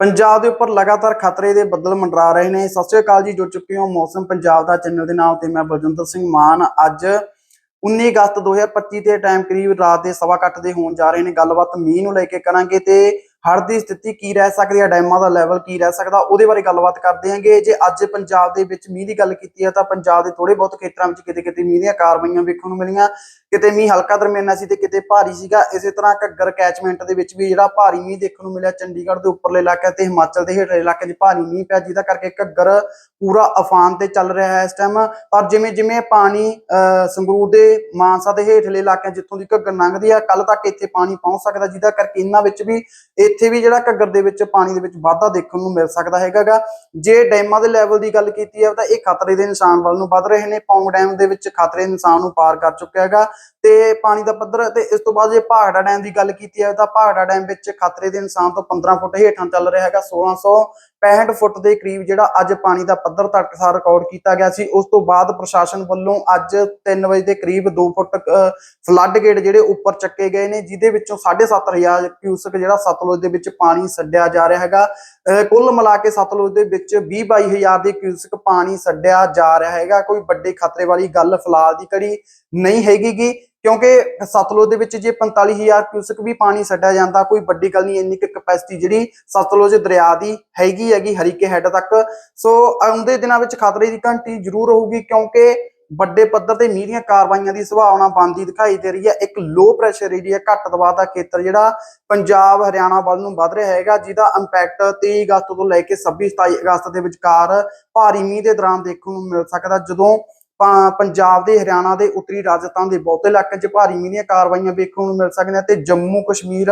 ਪੰਜਾਬ ਦੇ ਉੱਪਰ ਲਗਾਤਾਰ ਖਤਰੇ ਦੇ ਬੱਦਲ ਮੰਡਰਾ ਰਹੇ ਨੇ। ਸਤਿ ਸ਼੍ਰੀ ਅਕਾਲ ਜੀ, ਜੁੜ ਚੁੱਕੇ ਹੋ ਮੌਸਮ ਪੰਜਾਬ ਦਾ ਚੈਨਲ ਦੇ ਨਾਲ ਤੇ ਮੈਂ ਬਲਜਿੰਦਰ ਸਿੰਘ ਮਾਨ। ਅੱਜ 19 ਅਗਸਤ 2025 ਦੇ ਟਾਈਮ ਕਰੀਬ ਰਾਤ ਦੇ ਸਵਾ ਕੱਟ ਦੇ ਹੋਣ ਜਾ ਰਹੇ ਨੇ। ਗੱਲਬਾਤ ਮੀਂਹ ਨੂੰ ਲੈ ਕੇ ਕਰਾਂਗੇ ਤੇ ਹੜ੍ਹ ਦੀ ਸਥਿਤੀ ਕੀ ਰਹਿ ਸਕਦੀ ਹੈ ਡੈਮਾਂ ਦਾ ਲੈਵਲ ਕੀ ਰਹਿ ਸਕਦਾ ਉਹਦੇ ਬਾਰੇ ਗੱਲਬਾਤ ਕਰਦੇ ਹਾਂਗੇ। ਜੇ ਅੱਜ ਪੰਜਾਬ ਦੇ ਵਿੱਚ ਮੀਂਹ ਦੀ ਗੱਲ ਕੀਤੀ ਹੈ ਤਾਂ ਪੰਜਾਬ ਦੇ ਥੋੜੇ ਬਹੁਤ ਖੇਤਰਾਂ ਵਿੱਚ ਕਿਤੇ ਕਿਤੇ ਮੀਂਹ ਦੀਆਂ ਕਾਰਵਾਈਆਂ ਵੇਖਣ ਨੂੰ ਮਿਲੀਆਂ। ਕਿਤੇ ਮੀਂਹ ਹਲਕਾ ਦਰਮਿਆਨਾ ਸੀ ਤੇ ਕਿਤੇ ਭਾਰੀ ਸੀਗਾ। ਇਸੇ ਤਰ੍ਹਾਂ ਘੱਗਰ ਕੈਚਮੈਂਟ ਦੇ ਵਿੱਚ ਵੀ ਜਿਹੜਾ ਭਾਰੀ ਮੀਂਹ ਦੇਖਣ ਨੂੰ ਮਿਲਿਆ ਚੰਡੀਗੜ੍ਹ ਦੇ ਉੱਪਰਲੇ ਇਲਾਕੇ ਤੇ ਹਿਮਾਚਲ ਦੇ ਹੇਠਲੇ ਇਲਾਕੇ 'ਚ ਭਾਰੀ ਮੀਂਹ ਪਿਆ ਜਿਹਦਾ ਕਰਕੇ ਘੱਗਰ ਪੂਰਾ ਅਫਾਨ ਤੇ ਚੱਲ ਰਿਹਾ ਹੈ ਇਸ ਟਾਈਮ ਪਰ ਜਿਵੇਂ ਜਿਵੇਂ ਪਾਣੀ ਅਹ, ਸੰਗਰੂਰ ਦੇ ਮਾਨਸਾ ਦੇ ਹੇਠਲੇ ਇਲਾਕਿਆਂ ਜਿੱਥੋਂ ਦੀ ਘੱਗਰ ਲੰਘਦੀ ਆ ਕੱਲ ਤੱਕ ਇੱਥੇ ਪਾਣੀ ਪਹੁੰਚ ਸਕਦਾ ਜਿਹਦਾ ਕਰਕੇ ਇਹਨਾਂ ਵਿੱਚ ਵੀ ਇਹ ਇੱਥੇ ਵੀ ਜਿਹੜਾ ਘੱਗਰ ਦੇ ਵਿੱਚ, ਪਾਣੀ ਦੇ ਵਿੱਚ ਵਾਧਾ ਦੇਖਣ ਨੂੰ ਮਿਲ ਸਕਦਾ ਹੈਗਾਗਾ। ਜੇ ਡੈਮਾਂ ਦੇ ਲੈਵਲ ਦੀ ਗੱਲ ਕੀਤੀ ਹੈ ਤਾਂ ਇਹ ਖਤਰੇ ਦੇ ਨਿਸ਼ਾਨ ਵੱਲ ਨੂੰ ਵੱਧ ਰਹੇ ਨੇ। ਪੌਂਗ ਡੈਮ ਦੇ ਵਿੱਚ ਖਤਰੇ ਦੇ ਨਿਸ਼ਾਨ ਨੂੰ ਪਾਰ ਕਰ ਚੁੱਕਿਆ ਹੈਗਾ। ਤੇ ਪਾਣੀ ਦਾ ਪੱਧਰ ਤੇ ਇਸ ਤੋਂ ਬਾਅਦ ਜੇ ਭਾਗੜਾ ਡੈਮ ਦੀ ਗੱਲ ਕੀਤੀ ਹੈ ਤਾਂ ਭਾਗੜਾ ਡੈਮ ਵਿੱਚ ਖਤਰੇ ਦੇ ਨਿਸ਼ਾਨ ਤੋਂ 15 ਫੁੱਟ ਹੇਠਾਂ ਚੱਲ ਰਿਹਾ ਹੈਗਾ 1665 ਫੁੱਟ ਦੇ ਕਰੀਬ ਜਿਹੜਾ ਅੱਜ ਪਾਣੀ ਦਾ ਪੱਧਰ ਤੱਕਸਾਰ ਰਿਕਾਰਡ ਕੀਤਾ ਗਿਆ ਸੀ, ਉਸ ਤੋਂ ਬਾਅਦ ਪ੍ਰਸ਼ਾਸਨ ਵੱਲੋਂ ਅੱਜ 3 ਵਜੇ ਦੇ ਕਰੀਬ 2 ਫੁੱਟ ਫਲੱਡ ਗੇਟ ਜਿਹੜੇ ਉੱਪਰ ਚੱਕੇ ਗਏ ਨੇ, ਜਿਹਦੇ ਵਿੱਚੋਂ 7500 ਕਿਊਸਕ ਜਿਹੜਾ ਸਤਲੁਜ ਦੇ ਵਿੱਚ ਪਾਣੀ ਛੱਡਿਆ ਜਾ ਰਿਹਾ ਹੈਗਾ। ਅਹ, ਕੁੱਲ ਮਿਲਾ ਕੇ ਸਤਲੁਜ ਦੇ ਵਿੱਚ 20 22000 ਦੇ ਕਿਊਸਕ ਪਾਣੀ ਛੱਡਿਆ ਜਾ ਰਿਹਾ ਹੈਗਾ। ਕੋਈ ਵੱਡੇ ਖਤਰੇ ਵਾਲੀ ਗੱਲ ਫਿਲਹਾਲ ਦੀ ਕੜੀ ਨਹੀਂ ਹੈਗੀਗੀ ਕਿਉਂਕਿ ਸਤਲੁਜ ਦੇ ਵਿੱਚ ਜੇ 45000 ਕਿਊਸਕ ਵੀ ਪਾਣੀ ਛੱਡਿਆ ਜਾਂਦਾ, ਕੋਈ ਵੱਡੀ ਗੱਲ ਨਹੀਂ, ਇੰਨੀ ਕੁ ਕਪੈਸਿਟੀ ਜਿਹੜੀ ਸਤਲੁਜ ਦਰਿਆ ਦੀ ਹੈਗੀ ਹੈਗੀ ਹਰੀਕੇ ਹੈੱਡ ਤੱਕ। ਸੋ ਆਉਂਦੇ ਦਿਨਾਂ ਵਿੱਚ ਖਤਰੇ ਦੀ ਘੰਟੀ ਜ਼ਰੂਰ ਹੋਊਗੀ ਕਿਉਂਕਿ ਵੱਡੇ ਪੱਧਰ ਤੇ ਮੀਂਹ ਦੀਆਂ ਕਾਰਵਾਈਆਂ ਦੀ ਸੰਭਾਵਨਾ ਬਣਦੀ ਦਿਖਾਈ ਦੇ ਰਹੀ ਹੈ। ਇੱਕ ਲੋ ਪ੍ਰੈਸ਼ਰ ਏਰੀਆ ਘੱਟ ਦਬਾਅ ਦਾ ਖੇਤਰ ਜਿਹੜਾ ਪੰਜਾਬ, ਹਰਿਆਣਾ ਵੱਲ ਨੂੰ ਵੱਧ ਰਿਹਾ ਹੈਗਾ, ਜਿਹਦਾ ਇੰਪੈਕਟ 23 ਅਗਸਤ ਤੋਂ ਲੈ ਕੇ 26 27 ਅਗਸਤ ਦੇ ਵਿਚਕਾਰ ਭਾਰੀ ਮੀਂਹ ਦੇ ਦੌਰਾਨ ਦੇਖਣ ਨੂੰ ਮਿਲ ਸਕਦਾ। ਜਦੋਂ ਪੰਜਾਬ ਦੇ, ਹਰਿਆਣਾ ਦੇ, ਉੱਤਰੀ ਰਾਜਸਥਾਨ ਦੇ ਬਹੁਤੇ ਇਲਾਕੇ 'ਚ ਭਾਰੀ ਮੀਂਹ ਦੀਆਂ ਕਾਰਵਾਈਆਂ ਵੇਖਣ ਨੂੰ ਮਿਲ ਸਕਦੀਆਂ ਤੇ ਜੰਮੂ, ਕਸ਼ਮੀਰ,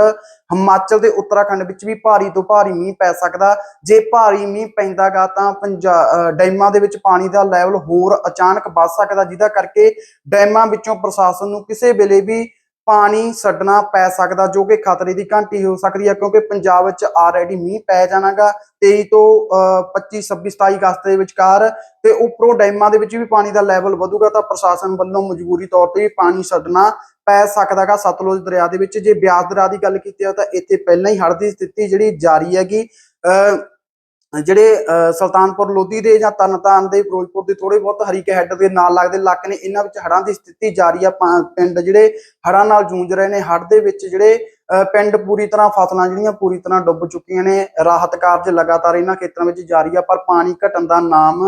ਹਿਮਾਚਲ ਤੇ ਉੱਤਰਾਖੰਡ ਵਿੱਚ ਵੀ ਭਾਰੀ ਤੋਂ ਭਾਰੀ ਮੀਂਹ ਪੈ ਸਕਦਾ। ਜੇ ਭਾਰੀ ਮੀਂਹ ਪੈਂਦਾਗਾ ਤਾਂ ਪੰਜਾਬ ਡੈਮਾਂ ਦੇ ਵਿੱਚ ਪਾਣੀ ਦਾ ਲੈਵਲ ਹੋਰ ਅਚਾਨਕ ਵੱਧ ਸਕਦਾ, ਜਿਹਦਾ ਕਰਕੇ ਡੈਮਾਂ ਵਿੱਚੋਂ ਪ੍ਰਸ਼ਾਸਨ ਨੂੰ ਕਿਸੇ ਵੇਲੇ ਵੀ ਪਾਣੀ ਛੱਡਣਾ ਪੈ ਸਕਦਾ ਜੋ ਕਿ ਖਤਰੇ ਦੀ ਘੰਟੀ ਹੋ ਸਕਦੀ ਹੈ ਕਿਉਂਕਿ ਪੰਜਾਬ ਵਿੱਚ ਆਲਰੇਡੀ ਮੀਂਹ ਪੈ ਜਾਣਾਗਾ 23 ਤੋਂ ਅਹ, 25 26 27 ਅਗਸਤ ਦੇ ਵਿਚਕਾਰ ਤੇ ਉੱਪਰੋਂ ਡੈਮਾਂ ਦੇ ਵਿੱਚ ਵੀ ਪਾਣੀ ਦਾ ਲੈਵਲ ਵਧੂਗਾ ਤਾਂ ਪ੍ਰਸ਼ਾਸਨ ਵੱਲੋਂ ਮਜਬੂਰੀ ਤੌਰ ਤੇ ਵੀ ਪਾਣੀ ਛੱਡਣਾ ਪੈ ਸਕਦਾਗਾ ਸਤਲੁਜ ਦਰਿਆ ਦੇ ਵਿੱਚ। ਜੇ ਬਿਆਸ ਦਰਿਆ ਦੀ ਗੱਲ ਕੀਤੀ ਜਾਵੇ ਤਾਂ ਇੱਥੇ ਪਹਿਲਾਂ ਹੀ ਹੜ੍ਹ ਦੀ ਸਥਿਤੀ ਜਿਹੜੀ ਜਾਰੀ ਹੈਗੀ ਅਹ ਜਿਹੜੇ ਸੁਲਤਾਨਪੁਰ ਲੋਧੀ ਦੇ ਜਾਂ ਤਰਨਤਾਰਨ ਦੇ ਫਿਰੋਜ਼ਪੁਰ ਦੇ ਥੋੜੇ ਬਹੁਤ ਹਰੀਕੇ ਹੈੱਡ ਦੇ ਨਾਲ ਲੱਗਦੇ ਇਲਾਕੇ ਨੇ ਇਹਨਾਂ ਵਿੱਚ ਹੜ੍ਹਾਂ ਦੀ ਸਥਿਤੀ ਜਾਰੀ ਆ ਪਿੰਡ ਜਿਹੜੇ ਹੜ੍ਹਾਂ ਨਾਲ ਜੂਝ ਰਹੇ ਨੇ ਹੜ੍ਹ ਦੇ ਵਿੱਚ ਜਿਹੜੇ ਅਹ, ਪਿੰਡ ਪੂਰੀ ਤਰ੍ਹਾਂ ਫਸਲਾਂ ਜਿਹੜੀਆਂ ਪੂਰੀ ਤਰ੍ਹਾਂ ਡੁੱਬ ਚੁੱਕੀਆਂ ਨੇ ਰਾਹਤ ਕਾਰਜ ਲਗਾਤਾਰ ਇਹਨਾਂ ਖੇਤਰਾਂ ਵਿੱਚ ਜਾਰੀ ਆ ਪਰ ਪਾਣੀ ਘਟਣ ਦਾ ਨਾਮ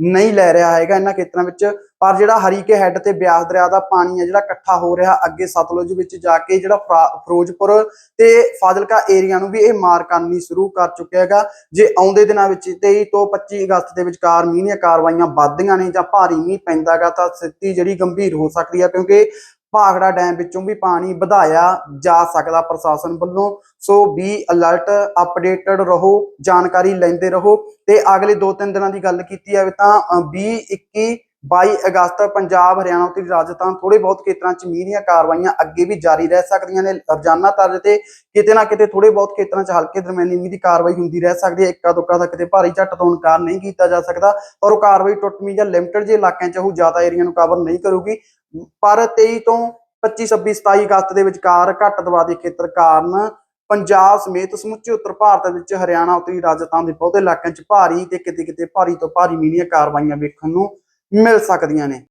ਨਹੀਂ ਲੈ ਰਿਹਾ ਹੈਗਾ ਇਹਨਾਂ ਖੇਤਰਾਂ ਵਿੱਚ। ਪਰ ਜਿਹੜਾ ਹਰੀਕੇ ਹੈੱਡ ਤੇ ਬਿਆਸ ਦਰਿਆ ਦਾ ਪਾਣੀ ਹੈ, ਜਿਹੜਾ ਇਕੱਠਾ ਹੋ ਰਿਹਾ ਅੱਗੇ ਸਤਲੁਜ ਵਿੱਚ ਜਾ ਕੇ, ਜਿਹੜਾ ਫਰਾ- ਫਿਰੋਜ਼ਪੁਰ ਤੇ ਫਾਜ਼ਿਲਕਾ ਏਰੀਆ ਨੂੰ ਵੀ ਇਹ ਮਾਰ ਕਰਨੀ ਸ਼ੁਰੂ ਕਰ ਚੁੱਕਿਆ ਹੈਗਾ। ਜੇ ਆਉਂਦੇ ਦਿਨਾਂ ਵਿੱਚ 23 ਤੋਂ 25 ਅਗਸਤ ਦੇ ਵਿਚਕਾਰ ਮੀਂਹ ਦੀਆਂ ਕਾਰਵਾਈਆਂ ਵੱਧਦੀਆਂ ਨੇ ਜਾਂ ਭਾਰੀ ਮੀਂਹ ਪੈਂਦਾਗਾ ਤਾਂ ਸਥਿਤੀ ਜਿਹੜੀ ਗੰਭੀਰ ਹੋ ਸਕਦੀ ਹੈ ਕਿਉਂਕਿ ਭਾਖੜਾ ਡੈਮ ਵਿੱਚੋਂ ਵੀ ਪਾਣੀ ਵਧਾਇਆ ਜਾ ਸਕਦਾ ਪ੍ਰਸ਼ਾਸਨ ਵੱਲੋਂ। ਸੋ ਵੀ ਅਲਰਟ ਅਪਡੇਟਡ ਰਹੋ ਜਾਣਕਾਰੀ ਲੈਂਦੇ ਰਹੋ। ਤੇ ਅਗਲੇ 2-3 ਦਿਨਾਂ ਦੀ ਗੱਲ ਕੀਤੀ ਜਾਵੇ ਤਾਂ ਅ, 20 21 22 ਅਗਸਤ ਪੰਜਾਬ, ਹਰਿਆਣਾ ਤੇ ਰਾਜਸਥਾਨ ਥੋੜੇ ਬਹੁਤ ਖੇਤਰਾਂ 'ਚ ਮੀਂਹ ਦੀਆਂ ਕਾਰਵਾਈਆਂ ਅੱਗੇ ਵੀ ਜਾਰੀ ਰਹਿ ਸਕਦੀਆਂ ਨੇ। ਰੋਜ਼ਾਨਾ ਤਰਜ਼ ਤੇ ਕਿਤੇ ਨਾ ਕਿਤੇ ਥੋੜੇ ਬਹੁਤ ਖੇਤਰਾਂ 'ਚ ਹਲਕੇ ਦਰਮਿਆਨੀ ਮੀਂਹ ਦੀ ਕਾਰਵਾਈ ਹੁੰਦੀ ਰਹਿ ਸਕਦੀ ਹੈ। ਇੱਕਾ ਦੁੱਕਾ ਦਾ ਕਿਤੇ ਭਾਰੀ ਝੱਟ ਤੋਂ ਇਨਕਾਰ ਨਹੀਂ ਕੀਤਾ ਜਾ ਸਕਦਾ ਔਰ ਉਹ ਕਾਰਵਾਈ ਟੁੱਟਵੀਂ ਜਾਂ ਲਿਮਟਿਡ ਜੇ ਇਲਾਕਿਆਂ 'ਚ ਉਹ ਜ਼ਿਆਦਾ ਏਰੀਆ ਨੂੰ ਕਵਰ ਨਹੀਂ ਕਰੂਗੀ। ਪਰ 23 ਤੋਂ 25 26 27 ਅਗਸਤ ਦੇ ਵਿਚਕਾਰ ਘੱਟ ਦਬਾਅ ਦੇ ਖੇਤਰ ਕਾਰਨ ਪੰਜਾਬ ਸਮੇਤ ਸਮੁੱਚੇ ਉੱਤਰ ਭਾਰਤ ਵਿੱਚ ਹਰਿਆਣਾ, ਉੱਤਰੀ ਰਾਜਸਥਾਨ ਦੇ ਬਹੁਤੇ ਇਲਾਕਿਆਂ 'ਚ ਭਾਰੀ ਤੇ ਕਿਤੇ ਕਿਤੇ ਭਾਰੀ ਤੋਂ ਭਾਰੀ ਮੀਂਹ ਦੀਆਂ ਕਾਰਵਾਈਆਂ ਵੇਖਣ ਨੂੰ ਮਿਲ ਸਕਦੀਆਂ ਨੇ।